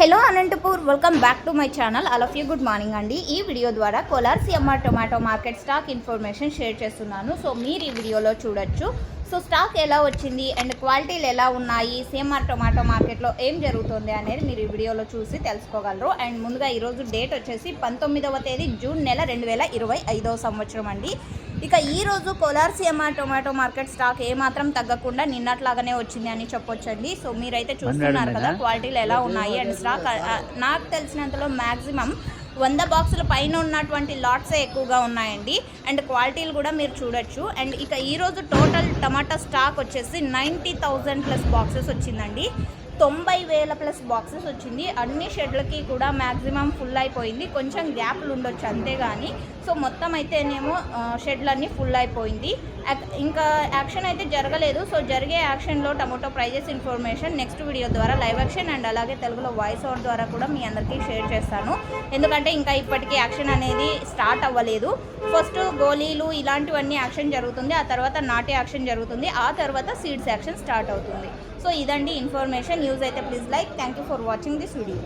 Hello Anantapur welcome back to my channel all of you good morning అండి. ఈ video ద్వారా Kolar CMR tomato market stock information share చేస్తున్నాను. So మీరు ఈ వీడియోలో చూడొచ్చు. సో స్టాక్ ఎలా వచ్చింది అండ్ క్వాలిటీలు ఎలా ఉన్నాయి? సిఎంఆర్ టొమాటో మార్కెట్లో ఏం జరుగుతుంది అనేది మీరు ఈ వీడియోలో చూసి తెలుసుకోగలరు. అండ్ ముందుగా ఈరోజు డేట్ వచ్చేసి పంతొమ్మిదవ తేదీ జూన్ నెల రెండు వేల ఇరవై ఐదవ సంవత్సరం అండి. ఇక ఈ రోజు Kolar CMR tomato market stock ఏమాత్రం తగ్గకుండా నిన్నట్లాగానే వచ్చింది అని చెప్పొచ్చండి. సో మీరైతే చూస్తున్నారు కదా క్వాలిటీలు ఎలా ఉన్నాయి? అండ్ స్టాక్ నాకు తెలిసినంతలో మ్యాక్సిమం వంద బాక్సుల పైన ఉన్నటువంటి లాట్సే ఎక్కువగా ఉన్నాయండి. అండ్ క్వాలిటీలు కూడా మీరు చూడొచ్చు. అండ్ ఇక ఈరోజు టోటల్ టమాటా స్టాక్ వచ్చేసి నైంటీ థౌజండ్ ప్లస్ బాక్సెస్ వచ్చిందండి. తొంభై వేల ప్లస్ బాక్సెస్ వచ్చింది. అన్ని షెడ్లకి కూడా మ్యాక్సిమం ఫుల్ అయిపోయింది. కొంచెం గ్యాప్లు ఉండొచ్చు అంతేగాని. సో మొత్తం అయితేనేమో షెడ్లన్నీ ఫుల్ అయిపోయింది. యాక్- ఇంకా యాక్షన్ అయితే జరగలేదు. సో జరిగే యాక్షన్లో tomato prices information next video ద్వారా లైవ్ యాక్షన్ అండ్ అలాగే తెలుగులో వాయిస్ అవుట్ ద్వారా కూడా మీ అందరికీ షేర్ చేస్తాను. ఎందుకంటే ఇంకా ఇప్పటికీ యాక్షన్ అనేది స్టార్ట్ అవ్వలేదు. ఫస్ట్ గోళీలు ఇలాంటివన్నీ యాక్షన్ జరుగుతుంది. ఆ తర్వాత నాటి యాక్షన్ జరుగుతుంది. ఆ తర్వాత సీడ్స్ యాక్షన్ స్టార్ట్ అవుతుంది. సో ఇదండి ఇన్ఫర్మేషన్. న్యూస్ అయితే please like thank you for watching this video